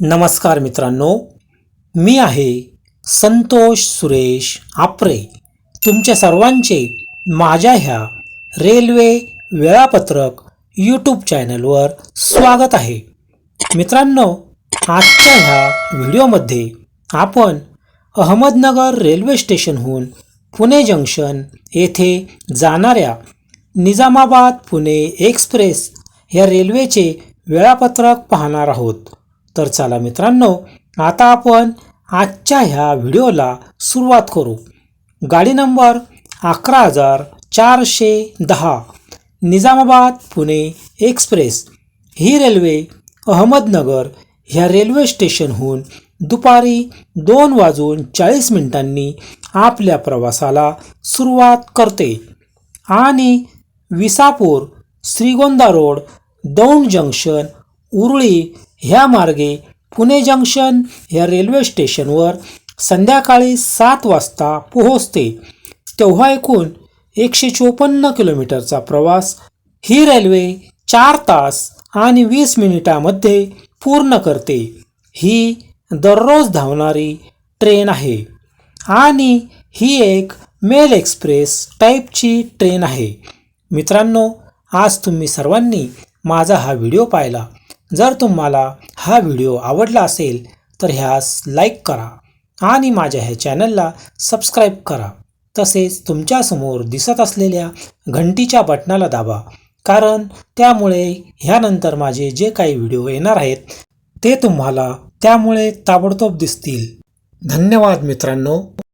नमस्कार मित्रांनो मी आहे संतोष सुरेश आपरे. तुमच्या सर्वांचे माझ्या ह्या रेल्वे वेळापत्रक यूट्यूब चॅनलवर स्वागत आहे. मित्रांनो आजच्या ह्या व्हिडिओमध्ये आपण अहमदनगर रेल्वे स्टेशनहून पुणे जंक्शन येथे जाणाऱ्या निजामाबाद पुणे एक्सप्रेस या रेल्वेचे वेळापत्रक पाहणार आहोत. तर चला मित्रांनो आता आपण आजच्या ह्या व्हिडिओला सुरुवात करू. गाडी नंबर अकरा हजार चारशे दहा निजामाबाद पुणे एक्सप्रेस. ही रेल्वे अहमदनगर ह्या रेल्वे स्टेशनहून दुपारी दोन वाजून चाळीस मिनिटांनी आपल्या प्रवासाला सुरुवात करते. आणि विसापूर श्रीगोंदा रोड दौंड जंक्शन उरळी ह्या मार्गे पुणे जंक्शन या रेल्वे स्टेशनवर संध्याकाळी सात वाजता पोहोचते. तेव्हा एकूण एकशे चोपन्न किलोमीटरचा प्रवास ही रेल्वे चार तास आणि वीस मिनिटामध्ये पूर्ण करते. ही दररोज धावणारी ट्रेन आहे आणि ही एक मेल एक्सप्रेस टाईपची ट्रेन आहे. मित्रांनो आज तुम्ही सर्वांनी माझा हा व्हिडिओ पाहिला. जर तुम्हाला हा व्हिडिओ आवडला असेल तर ह्यास लाईक करा आणि माझ्या ह्या चॅनलला सबस्क्राईब करा. तसेच तुमच्यासमोर दिसत असलेल्या घंटीच्या बटनाला दाबा कारण त्यामुळे ह्यानंतर माझे जे काही व्हिडिओ येणार आहेत ते तुम्हाला त्यामुळे ताबडतोब दिसतील. धन्यवाद मित्रांनो.